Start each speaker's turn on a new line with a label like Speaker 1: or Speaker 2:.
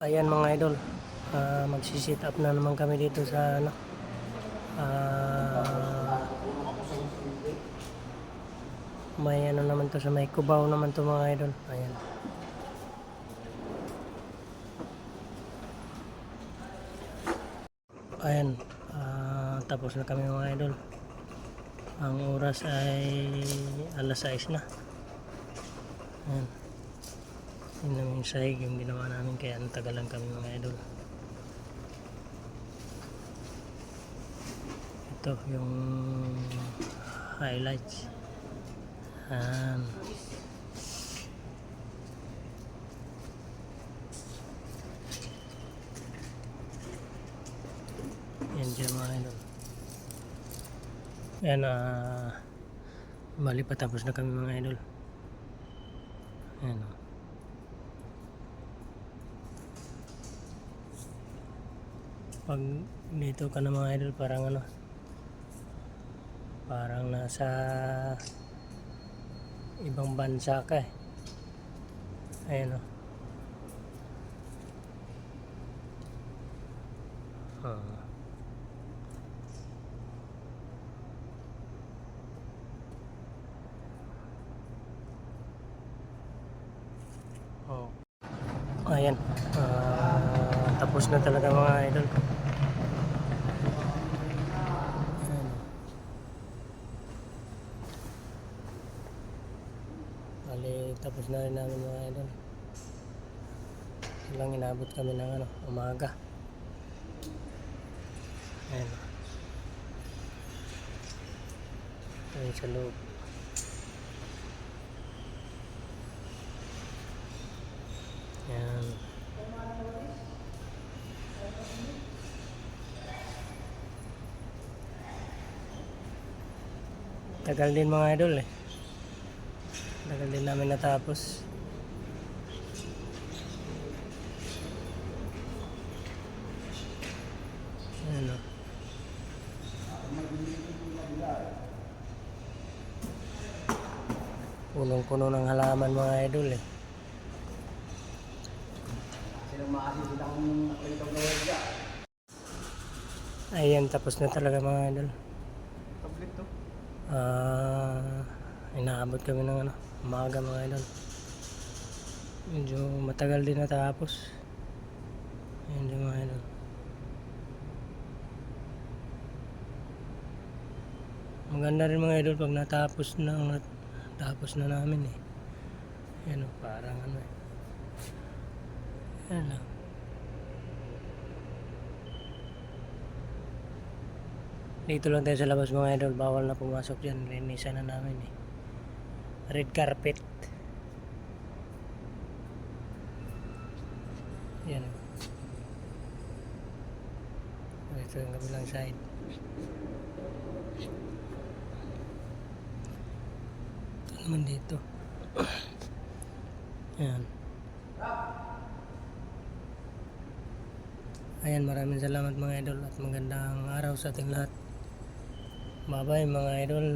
Speaker 1: Ayan mga idol, ah, magsisit up na naman kami dito sa ano. ah, may ano naman to sa may kubaw naman to mga idol. Ayan. Ayan, ah, tapos na kami mga idol. Ang oras ay alas 6 na. Ayan. Yun lang yung sahig yung ginawa namin kaya natagalan kami mga idol. Ito yung highlights. Ayan. Yan dyan mga idol. Yan ah bali patapos na kami mga idol. Ayan oh. Pag dito ka na mga idol parang ano parang nasa ibang bansa ka eh ayun o Ah. Oh. Ayan. Ah, tapos na talaga mga idol. Ayan. Bali, tapos na rin namin mga idol. Ilang inabot kami ng ano, umaga. Ayan. Ayan sa loob. Ayan. Tagal din mga idol eh. Tagal din namin natapos. Ayan o. Punong-puno ng halaman mga idol eh. Ayan, tapos na talaga mga idol. Ah, inaabot kami ng ano, umaga mga idol. Medyo matagal din natapos. Ayan din mga idol. Maganda rin mga idol pag natapos na natapos na namin eh. Ayan o, parang ano eh. Ayan lang. Dito lang tayo sa labas mga idol, bawal na pumasok dyan. Linisan na namin eh. Red carpet. Yan. Ito yung kabilang side. Ito naman dito. Yan. Ayan, maraming salamat mga idol at magandang araw sa ating lahat. Bye-bye mga idol.